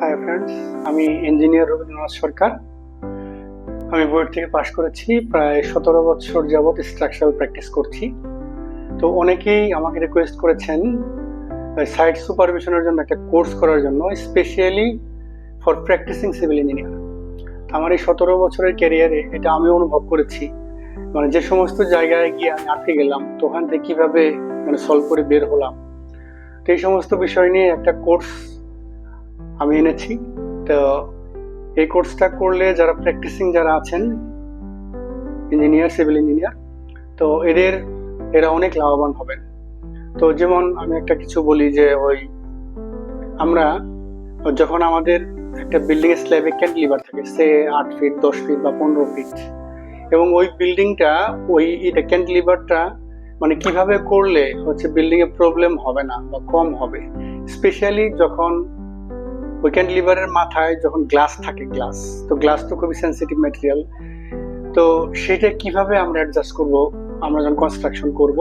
High friends আমি engineer Rabindranath Sarkar. আমি board থেকে পাশ করেছি, প্রায় সতেরো বছর যাবৎ স্ট্রাকচারাল প্র্যাকটিস করছি। তো অনেকেই আমাকে রিকোয়েস্ট করেছেন সাইট সুপারভিশনের জন্য একটা কোর্স করার জন্য specially for practising civil engineer আমার এই সতেরো বছরের ক্যারিয়ারে এটা আমি অনুভব করেছি। মানে যে সমস্ত জায়গায় গিয়ে আমি আটকে গেলাম, তো ওখান থেকে কীভাবে মানে সলভ করে বের হলাম। তো এই সমস্ত বিষয় নিয়ে একটা কোর্স আমি এনেছি। তো এই কোর্সটা করলে যারা প্র্যাকটিসিং যারা আছেন ইঞ্জিনিয়ার সিভিল ইঞ্জিনিয়ার তো এদের, এরা অনেক লাভবান হবেন। তো যেমন আমি একটা কিছু বলি যে ওই আমরা যখন আমাদের একটা বিল্ডিং এর স্ল্যাবে ক্যান্টিলিভার থাকে, সে আট ফিট দশ ফিট বা পনেরো ফিট এবং ওই বিল্ডিংটা ওই এটা ক্যান্টিলিভারটা মানে কীভাবে করলে হচ্ছে বিল্ডিং প্রবলেম হবে না বা কম হবে? স্পেশালি যখন ওই লিভারের মাথায় যখন গ্লাস থাকে গ্লাস তো গ্লাস তো খুবই সেন্সিটিভ ম্যাটেরিয়াল তো সেটা কীভাবে আমরা অ্যাডজাস্ট করব আমরা যখন কনস্ট্রাকশন করব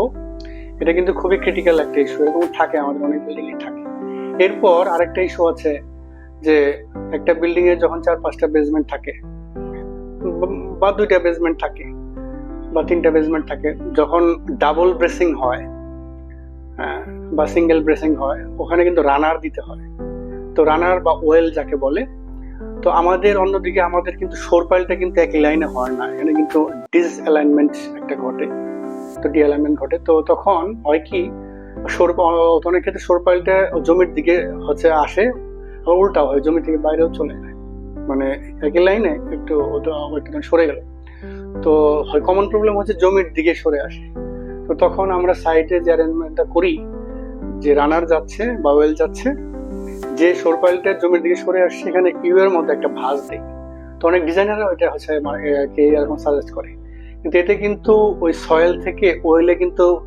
এটা কিন্তু খুবই ক্রিটিক্যাল একটা ইস্যু এরকম থাকে আমাদের অনেক বিল্ডিং এ থাকে। এরপর আরেকটা ইস্যু আছে যে একটা বিল্ডিং এর যখন চার পাঁচটা বেসমেন্ট থাকে বা দুইটা বেসমেন্ট থাকে বা তিনটা বেসমেন্ট থাকে যখন ডাবল ব্রেসিং হয় হ্যাঁ, বা সিঙ্গেল ব্রেসিং হয় ওখানে কিন্তু রানার দিতে হয়। তো রানার বা ওয়েল যাকে বলে, তো আমাদের অন্যদিকে আমাদের কিন্তু সোরপাইলটা কিন্তু একই লাইনে হয় না। এখানে কিন্তু ডিস অ্যালাইনমেন্ট একটা ঘটে। তো ডি অ্যালাইনমেন্ট ঘটে। তো তখন হয় কি সোর অনেক ক্ষেত্রে সোরপাইলটা জমির দিকে হচ্ছে আসে, আবার উল্টাও হয় জমি থেকে বাইরেও চলে যায়। মানে একই লাইনে একটু ওটা একটু সরে গেল। তো হয় কমন প্রবলেম হচ্ছে জমির দিকে সরে আসে। তো তখন আমরা সাইডে যে অ্যারেঞ্জমেন্টটা করি, যে রানার যাচ্ছে বা ওয়েল যাচ্ছে যে সোরপাইলটা জমির দিকে সরে আসছে সেখানে ইউ এর মধ্যে একটা ভাঁজ দেয়। তো অনেক ডিজাইনাররা ওইটা হচ্ছে কে এরকম সাজেস্ট করে। কিন্তু এতে কিন্তু ওই সয়েল থেকে ওয়েলে কিন্তু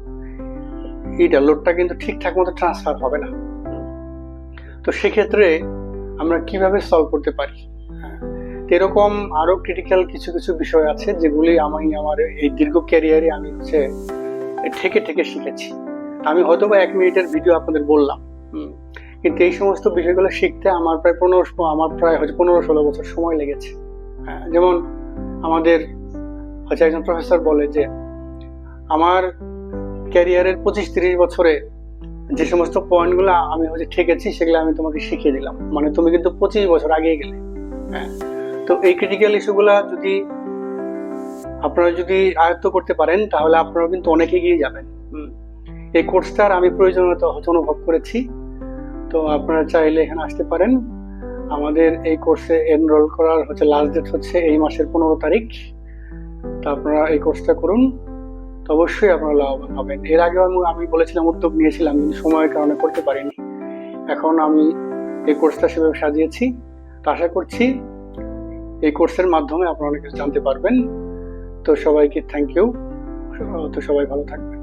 এইটা লোডটা কিন্তু ঠিকঠাক মতো ট্রান্সফার হবে না। তো সেক্ষেত্রে আমরা কীভাবে সলভ করতে পারি? হ্যাঁ, এরকম আরও ক্রিটিক্যাল কিছু কিছু বিষয় আছে যেগুলি আমি আমার এই দীর্ঘ ক্যারিয়ারে আমি হচ্ছে ঠেকে ঠেকে শিখেছি। আমি হয়তো বা এক মিনিটের ভিডিও আপনাদের বললাম। কিন্তু এই সমস্ত বিষয়গুলো শিখতে আমার প্রায় পনেরো আমার প্রায় হচ্ছে পনেরো ষোলো বছর সময় লেগেছে। হ্যাঁ, যেমন আমাদের হচ্ছে একজন প্রফেসর বলে যে আমার ক্যারিয়ারের পঁচিশ তিরিশ বছরে যে সমস্ত পয়েন্টগুলো আমি হচ্ছে ঠেকেছি সেগুলো আমি তোমাকে শিখিয়ে দিলাম। মানে তুমি কিন্তু পঁচিশ বছর আগে গেলে। হ্যাঁ তো এই ক্রিটিক্যাল ইস্যুগুলো যদি আপনারা যদি আয়ত্ত করতে পারেন তাহলে আপনারা কিন্তু অনেক এগিয়ে যাবেন। হুম। এই কোর্সটার আমি প্রয়োজনীয়তা হচ্ছে অনুভব করেছি। তো আপনারা চাইলে এখানে আসতে পারেন। আমাদের এই কোর্সে এনরোল করার হচ্ছে লাস্ট ডেট হচ্ছে এই মাসের পনেরো তারিখ। তো আপনারা এই কোর্সটা করুন। তো অবশ্যই আপনারা লাভবান হবেন। এর আগেও আমি আমি বলেছিলাম, উদ্যোগ নিয়েছিলাম, কিন্তু সময়ের কারণে করতে পারিনি। এখন আমি এই কোর্সটা সেভাবে সাজিয়েছি। তো আশা করছি এই কোর্সের মাধ্যমে আপনারা অনেক কিছু জানতে পারবেন। তো সবাইকে থ্যাংক ইউ তো সবাই ভালো থাকবেন।